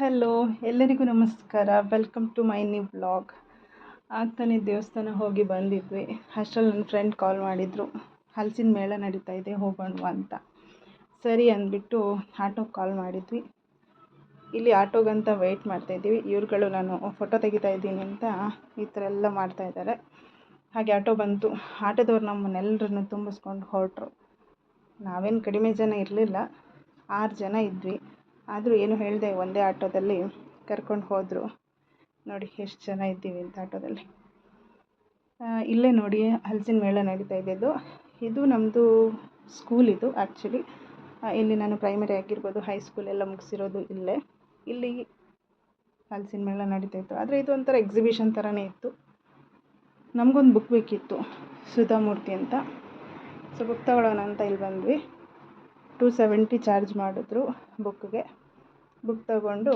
Hello ಎಲ್ಲರಿಗೂ ನಮಸ್ಕಾರ. Welcome to my new blog ಆಗ್ತಾನೆ ದೇವಸ್ಥಾನ ಹೋಗಿ ಬಂದಿದ್ವಿ. ಅಷ್ಟರಲ್ಲಿ ನನ್ನ ಫ್ರೆಂಡ್ ಕಾಲ್ ಮಾಡಿದರು. ಹಲಸಿನ ಮೇಳ ನಡೀತಾ ಇದೆ, ಹೋಗೋಣ ಅಂತ. ಸರಿ ಅಂದ್ಬಿಟ್ಟು ಆಟೋಗೆ ಕಾಲ್ ಮಾಡಿದ್ವಿ. ಇಲ್ಲಿ ಆಟೋಗಂತ ವೆಯ್ಟ್ ಮಾಡ್ತಾಯಿದ್ದೀವಿ ಇವ್ರುಗಳು ನಾನು ಫೋಟೋ ತೆಗಿತಾ ಇದ್ದೀನಿ ಅಂತ ಈ ಥರ ಎಲ್ಲ ಮಾಡ್ತಾಯಿದ್ದಾರೆ ಹಾಗೆ ಆಟೋ ಬಂತು. ಆಟೋದವ್ರು ನಮ್ಮನ್ನೆಲ್ಲರನ್ನು ತುಂಬಿಸ್ಕೊಂಡು ಹೊರಟ್ರು. ನಾವೇನು ಕಡಿಮೆ ಜನ ಇರಲಿಲ್ಲ. ಆರು ಜನ ಇದ್ವಿ. ಆದರೂ ಏನು ಹೇಳದೆ, ಒಂದೇ ಆಟೋದಲ್ಲಿ ಕರ್ಕೊಂಡು ಹೋದರು. ನೋಡಿ, ಎಷ್ಟು ಜನ ಇದ್ದೀವಿ ಅಂತ ಆಟೋದಲ್ಲಿ. ಇಲ್ಲೇ ನೋಡಿ, ಹಲಸಿನ ಮೇಳ ನಡೀತಾ ಇದ್ದಿದ್ದು. ಇದು ನಮ್ಮದು ಸ್ಕೂಲ್ ಇದು ಆ್ಯಕ್ಚುಲಿ ಇಲ್ಲಿ ನಾನು ಪ್ರೈಮರಿ ಆಗಿರ್ಬೋದು ಹೈಸ್ಕೂಲ್ ಎಲ್ಲ ಮುಗಿಸಿರೋದು ಇಲ್ಲೇ. ಇಲ್ಲಿ ಹಲಸಿನ ಮೇಳ ನಡೀತಾ ಇತ್ತು. ಆದರೆ ಇದು ಒಂಥರ ಎಕ್ಸಿಬಿಷನ್ ಥರನೇ ಇತ್ತು. ನಮಗೊಂದು ಬುಕ್ ಬೇಕಿತ್ತು, ಸುಧಾಮೂರ್ತಿ ಅಂತ. ಸೊ ಬುಕ್ ತಗೊಳ್ಳೋಣ ಅಂತ ಇಲ್ಲಿ ಬಂದ್ವಿ. ಟೂ ಸೆವೆಂಟಿ ಚಾರ್ಜ್ ಮಾಡಿದ್ರು ಬುಕ್ಗೆ ಬುಕ್ ತಗೊಂಡು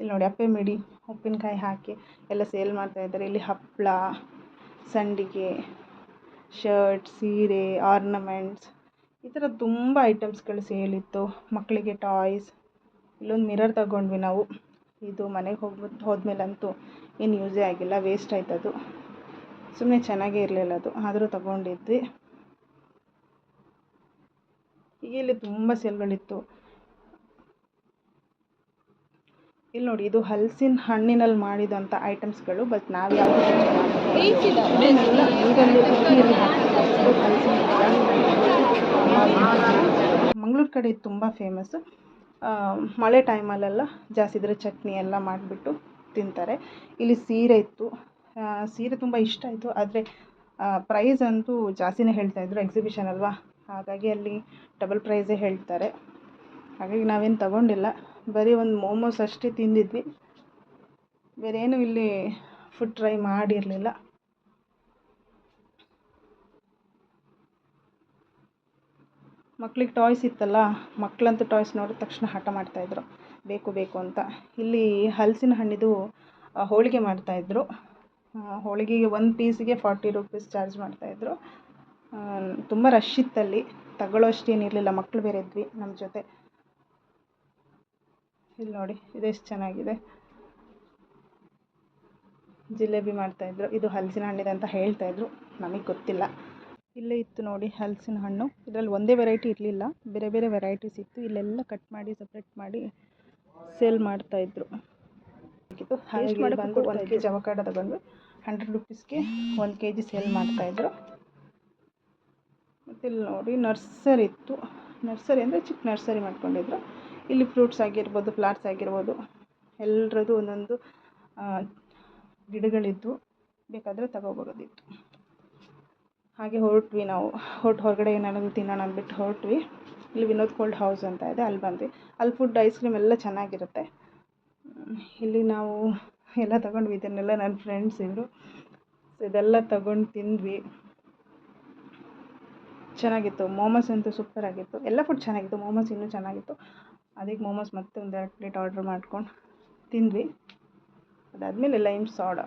ಇಲ್ಲಿ ನೋಡಿ ಅಪ್ಪೆ ಮಿಡಿ ಉಪ್ಪಿನಕಾಯಿ ಹಾಕಿ ಎಲ್ಲ ಸೇಲ್ ಮಾಡ್ತಾಯಿದ್ದಾರೆ ಇಲ್ಲಿ ಹಪ್ಪಳ ಸಂಡಿಗೆ ಶರ್ಟ್ ಸೀರೆ ಆರ್ನಮೆಂಟ್ಸ್ ಈ ಥರ ತುಂಬ ಐಟಮ್ಸ್ಗಳು ಸೇಲಿತ್ತು ಮಕ್ಕಳಿಗೆ ಟಾಯ್ಸ್ ಇಲ್ಲೊಂದು ಮಿರರ್ ತಗೊಂಡ್ವಿ ನಾವು. ಇದು ಮನೆಗೆ ಹೋಗ್ಬಿಟ್ಟು ಹೋದ್ಮೇಲಂತೂ ಏನು ಯೂಸೇ ಆಗಿಲ್ಲ ವೇಸ್ಟ್ ಆಯ್ತದು ಸುಮ್ಮನೆ ಚೆನ್ನಾಗೇ ಇರಲಿಲ್ಲ ಅದು. ಆದರೂ ತಗೊಂಡಿದ್ವಿ. ಈಗ ಇಲ್ಲಿ ತುಂಬ ಸೇಲ್ಗಳಿತ್ತು ಇಲ್ಲಿ ನೋಡಿ, ಇದು ಹಲಸಿನ ಹಣ್ಣಿನಲ್ಲಿ ಮಾಡಿದಂಥ ಐಟಮ್ಸ್ಗಳು ಬಟ್ ನಾವು ಯಾವ ಮಂಗಳೂರು ಕಡೆ ಇದು ತುಂಬ ಫೇಮಸ್ಸು ಮಳೆ ಟೈಮಲ್ಲೆಲ್ಲ ಜಾಸ್ತಿ ಇದ್ರೆ ಚಟ್ನಿ ಎಲ್ಲ ಮಾಡಿಬಿಟ್ಟು ತಿಂತಾರೆ. ಇಲ್ಲಿ ಸೀರೆ ಇತ್ತು. ಸೀರೆ ತುಂಬ ಇಷ್ಟ ಆಯಿತು. ಆದರೆ ಪ್ರೈಸ್ ಅಂತೂ ಜಾಸ್ತಿನೇ ಹೇಳ್ತಾ ಹೇಳ್ತಾಯಿದ್ರು ಎಕ್ಸಿಬಿಷನ್ ಅಲ್ವಾ? ಹಾಗಾಗಿ ಅಲ್ಲಿ ಡಬಲ್ ಪ್ರೈಸೇ ಹೇಳ್ತಾರೆ. ಹಾಗಾಗಿ ನಾವೇನು ತಗೊಂಡಿಲ್ಲ. ಬರೀ ಒಂದು ಮೋಮೋಸ್ ಅಷ್ಟೇ ತಿಂದಿದ್ವಿ. ಬೇರೆ ಏನು ಇಲ್ಲಿ ಫುಡ್ ಟ್ರೈ ಮಾಡಿರಲಿಲ್ಲ. ಮಕ್ಳಿಗೆ ಟಾಯ್ಸ್ ಇತ್ತಲ್ಲ ಮಕ್ಕಳಂತೂ ಟಾಯ್ಸ್ ನೋಡಿದ ತಕ್ಷಣ ಹಠ ಮಾಡ್ತಾಯಿದ್ರು ಬೇಕು ಬೇಕು ಅಂತ. ಇಲ್ಲಿ ಹಲಸಿನ ಹಣ್ಣಿದು ಹೋಳಿಗೆ ಮಾಡ್ತಾಯಿದ್ರು ಹೋಳಿಗೆಗೆ ಒಂದು ಪೀಸಿಗೆ ಫಾರ್ಟಿ ರುಪೀಸ್ ಚಾರ್ಜ್ ಮಾಡ್ತಾಯಿದ್ರು ತುಂಬ ರಶ್ ಇತ್ತಲ್ಲಿ. ತಗೊಳ್ಳೋ ಅಷ್ಟೇನಿರಲಿಲ್ಲ. ಮಕ್ಕಳು ಬೇರೆ ಇದ್ವಿ ನಮ್ಮ ಜೊತೆ. ಇಲ್ಲಿ ನೋಡಿ ಇದೆಷ್ಟು ಚೆನ್ನಾಗಿದೆ. ಜಿಲೇಬಿ ಮಾಡ್ತಾಯಿದ್ರು. ಇದು ಹಲಸಿನ ಹಣ್ಣಿದೆ ಅಂತ ಹೇಳ್ತಾಯಿದ್ರು. ನಮಗೆ ಗೊತ್ತಿಲ್ಲ. ಇಲ್ಲೇ ಇತ್ತು ನೋಡಿ ಹಲಸಿನ ಹಣ್ಣು. ಇದರಲ್ಲಿ ಒಂದೇ ವೆರೈಟಿ ಇರಲಿಲ್ಲ. ಬೇರೆ ಬೇರೆ ವೆರೈಟೀಸ್ ಇತ್ತು. ಇಲ್ಲೆಲ್ಲ ಕಟ್ ಮಾಡಿ ಸಪ್ರೇಟ್ ಮಾಡಿ ಸೇಲ್ ಮಾಡ್ತಾಯಿದ್ರು. ಬಂದು ಒಂದು ಕೆ ಜಿ ಅವಕಾಡ ತಗೊಂಡು ಹಂಡ್ರೆಡ್ ರುಪೀಸ್ಗೆ ಒಂದು ಕೆ ಜಿ ಸೇಲ್ ಮಾಡ್ತಾಯಿದ್ರು. ಮತ್ತು ಇಲ್ಲಿ ನೋಡಿ ನರ್ಸರಿ ಇತ್ತು ನರ್ಸರಿ ಅಂದರೆ ಚಿಕ್ಕ ನರ್ಸರಿ ಮಾಡ್ಕೊಂಡಿದ್ರು. ಇಲ್ಲಿ ಫ್ರೂಟ್ಸ್ ಆಗಿರ್ಬೋದು ಫ್ಲವರ್ಸ್ ಆಗಿರ್ಬೋದು ಎಲ್ಲರದ್ದು ಒಂದೊಂದು ಗಿಡಗಳಿದ್ದು ಬೇಕಾದರೆ ತಗೋಬೋದಿತ್ತು ಹಾಗೆ ಹೊರಟ್ವಿ ನಾವು. ಹೊರಟು ಹೊರಗಡೆ ಏನಾದರೂ ತಿನ್ನೋಣ ಅಂದ್ಬಿಟ್ಟು ಹೊರಟ್ವಿ. ಇಲ್ಲಿ ವಿನೋದ್ ಕೋಲ್ಡ್ ಹೌಸ್ ಅಂತ ಇದೆ, ಅಲ್ಲಿ ಬಂದ್ವಿ. ಅಲ್ಲಿ ಫುಡ್ ಐಸ್ ಕ್ರೀಮ್ ಎಲ್ಲ ಚೆನ್ನಾಗಿರುತ್ತೆ. ಇಲ್ಲಿ ನಾವು ಎಲ್ಲ ತಗೊಂಡ್ವಿ. ಇದನ್ನೆಲ್ಲ ನನ್ನ ಫ್ರೆಂಡ್ಸ್ ಇವರು. ಇದೆಲ್ಲ ತಗೊಂಡು ತಿಂದ್ವಿ. ಚೆನ್ನಾಗಿತ್ತು ಮೋಮೋಸ್ ಅಂತೂ ಸೂಪರ್ ಆಗಿತ್ತು. ಎಲ್ಲ ಫುಡ್ ಚೆನ್ನಾಗಿತ್ತು ಮೋಮೋಸ್ ಇನ್ನೂ ಚೆನ್ನಾಗಿತ್ತು. ಅದಕ್ಕೆ ಮೋಮೋಸ್ ಮತ್ತೆ ಒಂದು ಎರಡು ಪ್ಲೇಟ್ ಆರ್ಡ್ರ್ ಮಾಡ್ಕೊಂಡು ತಿಂದ್ವಿ. ಅದಾದಮೇಲೆ ಲೈಮ್ ಸಾಡ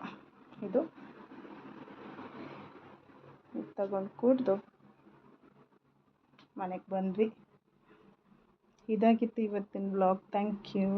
ಇದು. ತಗೊಂಡು ಕುಡಿದು ಮನೆಗೆ ಬಂದ್ವಿ. ಇದಾಗಿತ್ತು ಇವತ್ತಿನ ಬ್ಲಾಗ್ ಥ್ಯಾಂಕ್ ಯು